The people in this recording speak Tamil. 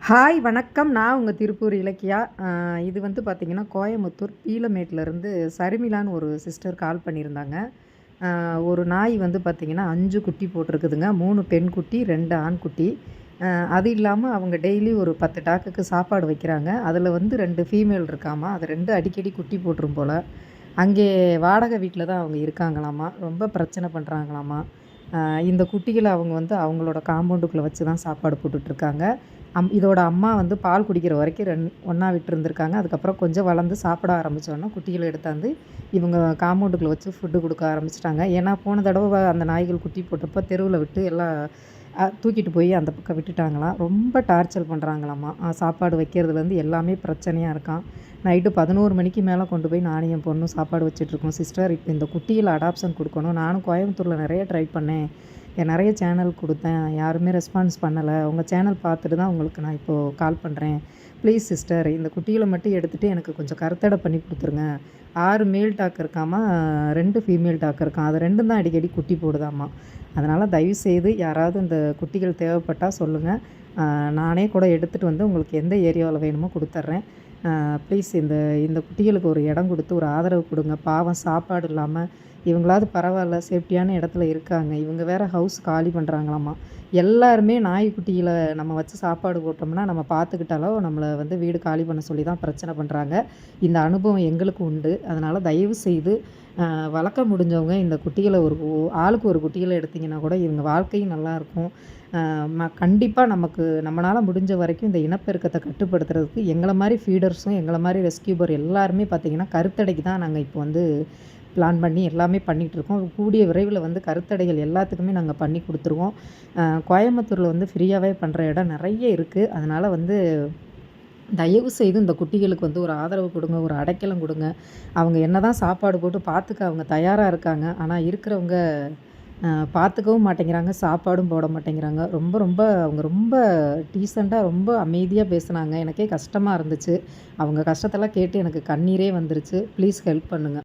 ஹாய் வணக்கம். நான் உங்கள் திருப்பூர் இலக்கியா. இது வந்து பார்த்திங்கன்னா கோயம்புத்தூர் பீலமேட்லேருந்து சரிமிலான்னு ஒரு சிஸ்டர் கால் பண்ணியிருந்தாங்க. ஒரு நாய் வந்து பார்த்திங்கன்னா அஞ்சு குட்டி போட்டிருக்குதுங்க. மூணு பெண் குட்டி ரெண்டு ஆண் குட்டி. அது இல்லாமல் அவங்க டெய்லி ஒரு பத்து டாக்குக்கு சாப்பாடு வைக்கிறாங்க. அதில் வந்து ரெண்டு ஃபீமேல் இருக்காமா? அது ரெண்டு அடிக்கடி குட்டி போட்டுரும் போல். அங்கே வாடகை வீட்டில் தான் அவங்க இருக்காங்களாமா? ரொம்ப பிரச்சனை பண்ணுறாங்களாமா இந்த குட்டிகளை அவங்க வந்து அவங்களோட காம்பவுண்டுக்குள்ளே வச்சு தான் சாப்பாடு போட்டுட்ருக்காங்க. அம் இதோட அம்மா வந்து பால் குடிக்கிற வரைக்கும் ரெண் ஒன்றா விட்டுருந்துருக்காங்க. அதுக்கப்புறம் கொஞ்சம் வளர்ந்து சாப்பிட ஆரம்பித்தோன்னா குட்டிகளை எடுத்தாந்து இவங்க காம்பவுண்டுக்குள்ளே வச்சு ஃபுட்டு கொடுக்க ஆரம்பிச்சிட்டாங்க. ஏன்னா போன தடவை அந்த நாய்கள் குட்டி போட்டப்போ தெருவில் விட்டு எல்லாம் தூக்கிட்டு போய் அந்த பக்கம் விட்டுட்டாங்களாம். ரொம்ப டார்ச்சர் பண்ணுறாங்களாம்மா சாப்பாடு வைக்கிறதுலேருந்து எல்லாமே பிரச்சனையாக இருக்கான் நைட்டு பதினோரு மணிக்கு மேலே கொண்டு போய் நானும் என் பொண்ணும் சாப்பாடு வச்சிட்ருக்கோம். சிஸ்டர் இப்போ இந்த குட்டியில் அடாப்ஷன் கொடுக்கணும். நானும் கோயம்புத்தூரில் நிறைய ட்ரை பண்ணேன். நிறைய சேனல் கொடுத்தேன். யாருமே ரெஸ்பான்ஸ் பண்ணலை. உங்கள் சேனல் பார்த்துட்டு தான் உங்களுக்கு நான் இப்போது கால் பண்ணுறேன் ப்ளீஸ் சிஸ்டர் இந்த குட்டியில் மட்டும் எடுத்துகிட்டு எனக்கு கொஞ்சம் கருத்தடை பண்ணி கொடுத்துருங்க. ஆறு மேல் டாக் இருக்காமா ரெண்டு ஃபீமேல் டாக் இருக்கான் அது ரெண்டும் தான் அடிக்கடி குட்டி போடுதாம்மா அதனால் தயவுசெய்து யாராவது இந்த குட்டிகள் தேவைப்பட்டால் சொல்லுங்கள் நானே கூட எடுத்துகிட்டு வந்து உங்களுக்கு எந்த ஏரியாவில் வேணுமோ கொடுத்துட்றேன். ப்ளீஸ் இந்த இந்த குட்டிகளுக்கு ஒரு இடம் கொடுத்து ஒரு ஆதரவு கொடுங்க. பாவம் சாப்பாடு இல்லாமல் இவங்களாவது பரவாயில்ல சேஃப்டியான இடத்துல இருக்காங்க. இவங்க வேறு ஹவுஸ் காலி பண்ணுறாங்களாமா எல்லாருமே நாய்க்குட்டியில் நம்ம வச்சு சாப்பாடு போட்டோம்னா நம்ம பார்த்துக்கிட்டாலோ நம்மளை வந்து வீடு காலி பண்ண சொல்லி தான் பிரச்சனை பண்ணுறாங்க இந்த அனுபவம் எங்களுக்கு உண்டு. அதனால் தயவு செய்து வளர்க்க முடிஞ்சவங்க இந்த குட்டிகளை ஒரு ஆளுக்கு ஒரு குட்டிகளை எடுத்திங்கன்னா கூட இவங்க வாழ்க்கையும் நல்லாயிருக்கும் கண்டிப்பாக நமக்கு நம்மளால் முடிஞ்ச வரைக்கும் இந்த இனப்பெருக்கத்தை கட்டுப்படுத்துறதுக்கு எங்களை மாதிரி ஃபீடர்ஸும் எங்களை மாதிரி ரெஸ்கியூபர் எல்லாருமே பார்த்திங்கன்னா கருத்தடைக்கு தான் நாங்கள் இப்போ வந்து பிளான் பண்ணி எல்லாமே பண்ணிகிட்ருக்கோம் கூடிய விரைவில் வந்து கருத்தடைகள் எல்லாத்துக்குமே நாங்கள் பண்ணி கொடுத்துருவோம். கோயம்புத்தூரில் வந்து ஃப்ரீயாகவே பண்ணுற இடம் நிறைய இருக்குது அதனால் வந்து தயவு செய்து இந்த குட்டிகளுக்கு வந்து ஒரு ஆதரவு கொடுங்க ஒரு அடைக்கலம் கொடுங்க. அவங்க என்ன தான் சாப்பாடு போட்டு பார்த்துக்க அவங்க தயாராக இருக்காங்க. ஆனால் இருக்கிறவங்க பார்த்துக்கவும் மாட்டேங்கிறாங்க சாப்பாடும் போட மாட்டேங்கிறாங்க. ரொம்ப ரொம்ப அவங்க ரொம்ப டீசெண்டாக ரொம்ப அமைதியாக பேசுனாங்க. எனக்கே கஷ்டமாக இருந்துச்சு. அவங்க கஷ்டத்தெல்லாம் கேட்டு எனக்கு கண்ணீரே வந்துருச்சு. ப்ளீஸ் ஹெல்ப் பண்ணுங்கள்